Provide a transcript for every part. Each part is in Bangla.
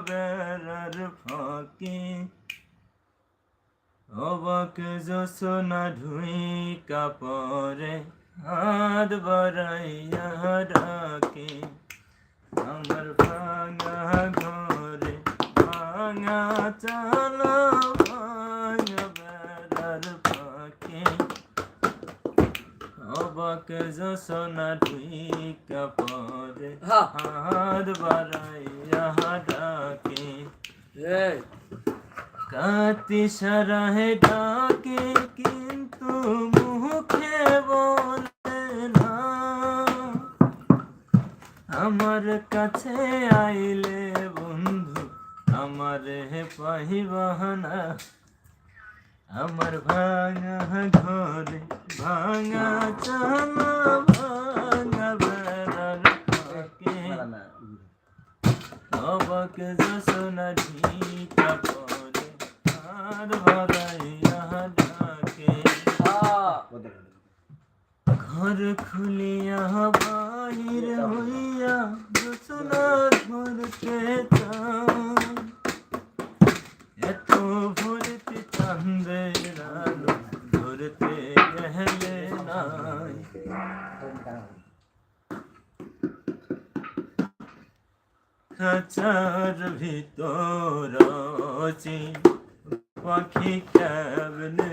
বেড়ার ফাঁকে অবাক জোসনা ঢুই কাপড়ে হাত বাড়াইয়া ডাকে আমার ভাঙা ঘরে ভাঙা চালা ভাঙা বেড়ার ফাঁকে অবাক জোসনা ঢুই কাপড়ে হ্যাঁ। হাত বাড়াইয়া ডাকে। কাতি সারাহে ডাকে কিন্তু মুখে বলে না। আমার কাছে আইলে বন্ধু আমার হে পাহিবাহানা। আমার ভাঙা ঘরে ভাঙা চালা অবাক জসনা ঢিকা পরে আর ভরাইয়া ডাকে ঘর খুলিয়া বাহির হইয়া জসনা ধরতে চান এত ভরতে চান্দের খাঁচার ভিতর আছি পাখি কেমনে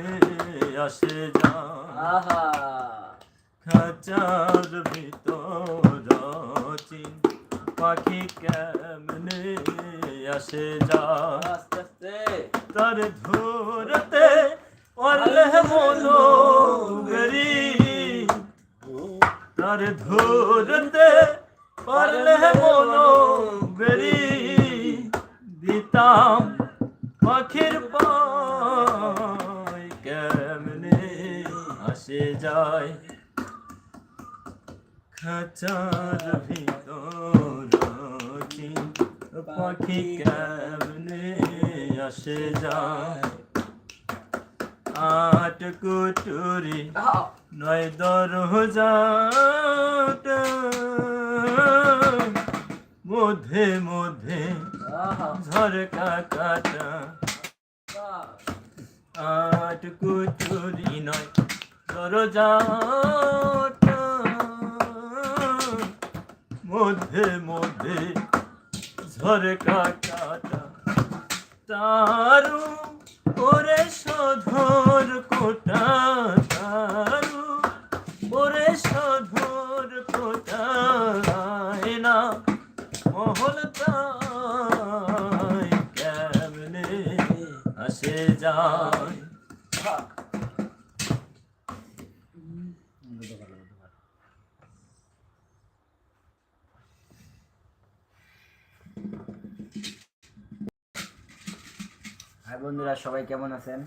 আসে যা খাঁচার ভিতর আছি পাখি কেমনে আসে যা তার ধরতে পারলে মনো গরি তার ধরতে পারলে মনো গরি দিতাম পাখির পায় কেমনে আসে যায় খাঁচার ভিতর পাখি কেমনে আসে যায় আট কুটুরি নয় দরজাট মধ্যে মধ্যে ঝরকা কাটা। আট নয় দরজাট মধ্যে মধ্যে ঝরকা কাটা। তারু বন্ধুরা, সবাই কেমন আছেন?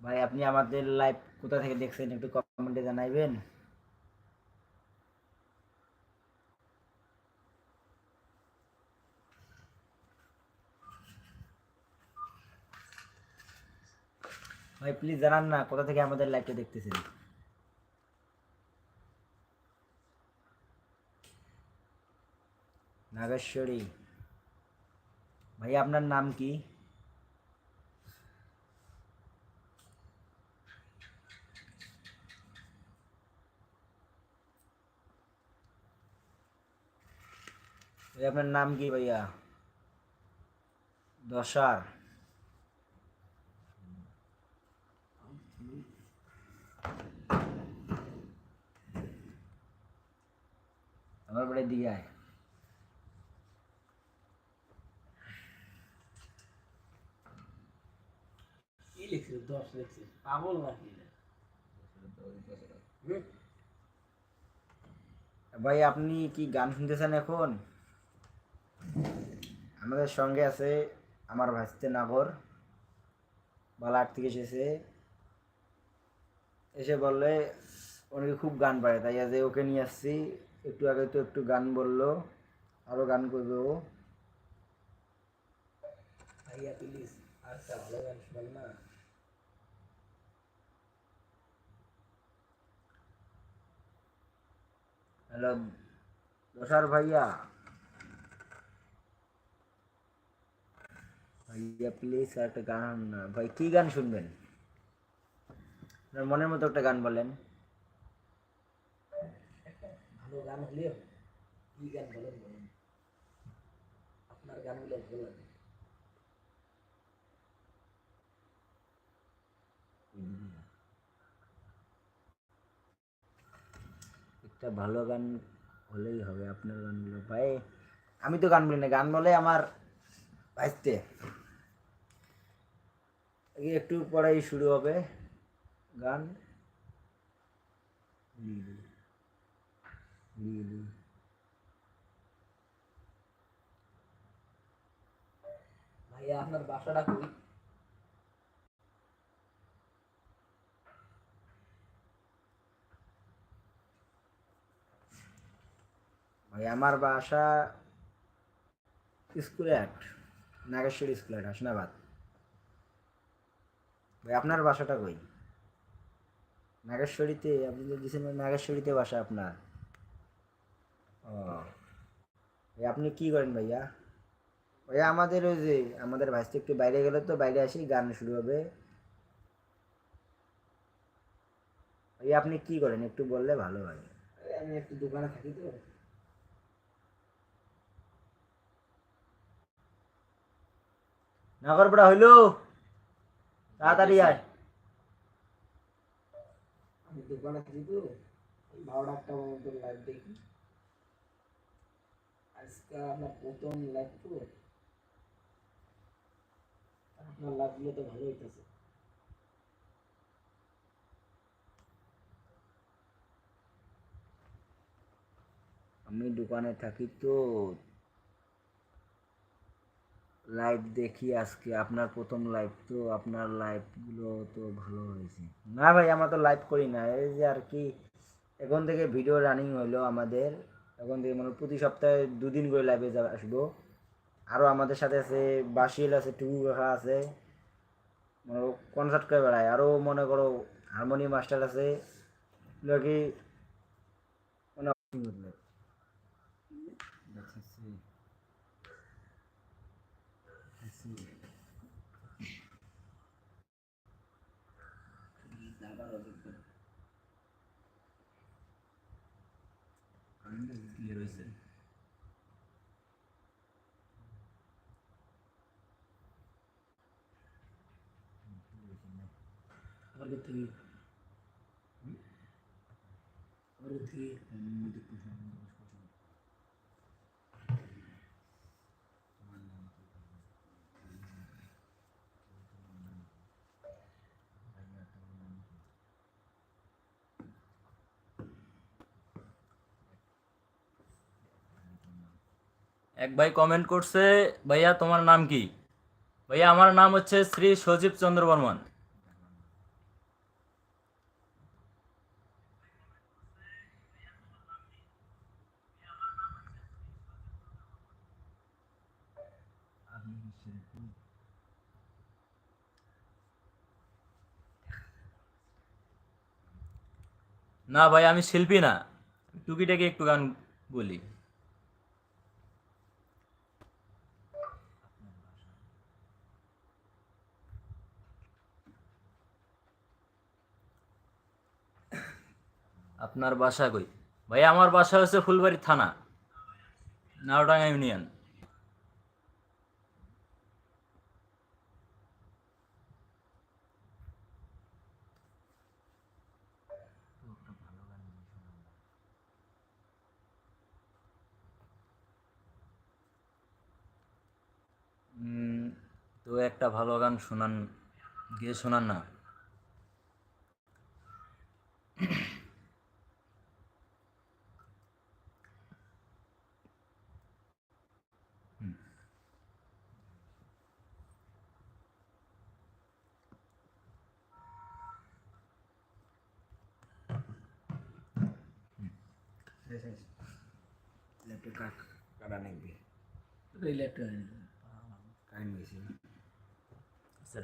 ভাই, আপনি আমাদের লাইভ কোথা থেকে দেখছেন একটু কমেন্টে জানাইবেন। ভাই প্লিজ জানান না কোথা থেকে আমাদের লাইভটা দেখতেছেন। নাগেশ্বরী ভাই আপনার নাম কি? ভাই আপনার নাম কি ভাইয়া? দশার। আমার বাড়ির দিকে আয়। কি লিখছে দশ লিখছে পাগল নাকি ভাই আপনি কি গান শুনতেছেন এখন? আমাদের সঙ্গে আছে আমার ভাইস্তে নাগর। বালাট থেকে এসেছে। এসে বললে উনি খুব গান পারে তাই আজ ওকে নিয়ে আসছি। একটু আগে তো একটু গান বলল আরও গান করবে ও। ভাইয়া প্লিজ আরেকটা ভালো গান শোনান না। হ্যালো দশার ভাইয়া ভাইয়া প্লিজ একটা গান, ভাই, কি গান শুনবেন? আপনার মনের মতো একটা গান বলেন। ভালো গান হলে কি গান বলেন বলেন। আপনার গানগুলো ভালো লাগে। একটা ভালো গান হলেই হবে আপনার গানগুলো। ভাই, আমি তো গান বলি না, গান বলে আমার বাঁচতে। একটু পরেই শুরু হবে গান। ভাইয়া, আপনার বাসাটা কই? ভাই আমার বাসা স্কুলে আট, নাগেশ্বর স্কুলে আট, হাসনাবাদ। ভাই, আপনার বাসাটা কই? নাগেশ্বরীতে, আপনি যে দিয়েছেন নাগেশ্বরীতে বাসা আপনার। ও ভাই আপনি কি করেন ভাইয়া? ভাইয়া আমাদের ওই যে, আমাদের ভাইসটা একটু বাইরে গেলে তো বাইরে আসি, গান শুরু হবে। ভাইয়া আপনি কি করেন? একটু বললে ভালো হয়। আমি একটু দোকানে থাকি তো। নাগরপাড়া হইল? তাড়াতাড়ি আয়। দেখি আপনার প্রথম লাইভ তো আপনার লাইভগুলো আমি দোকানে থাকি তো লাইভ দেখি আজকে, আপনার প্রথম লাইভ তো, আপনার লাইভগুলো তো ভালো হয়েছে। না ভাই, আমরা তো লাইভ করি না। এই যে আর কি, এখন থেকে ভিডিও রানিং হইল আমাদের। এখন থেকে মানে প্রতি সপ্তাহে দুদিন করে লাইভে আসব। আরও আমাদের সাথে আছে বাসিল আছে, টুকু কাকা আছে। মানে কনসার্ট করে বেড়ায়। আরও মনে করো হারমোনিয়াম মাস্টার আছে। কি মানে ক্লিয়ার হয়েছে আমার থেকে আমার থেকে এক ভাই কমেন্ট করছে, ভাইয়া, তোমার নাম কি? ভাইয়া, আমার নাম হচ্ছে শ্রী সজীব চন্দ্র বর্মন। না ভাই, আমি শিল্পী না। টুকিটাকি একটু গান বলি। আপনার বাসা কই? ভাই আমার বাসা হচ্ছে ফুলবাড়ি থানা, নাওডাঙ্গা ইউনিয়ন। তো একটা ভালো গান শোনান, গিয়ে শোনান না? ল্যাপটপ কাটা নাকবে রিলেটেড টাইম গেছে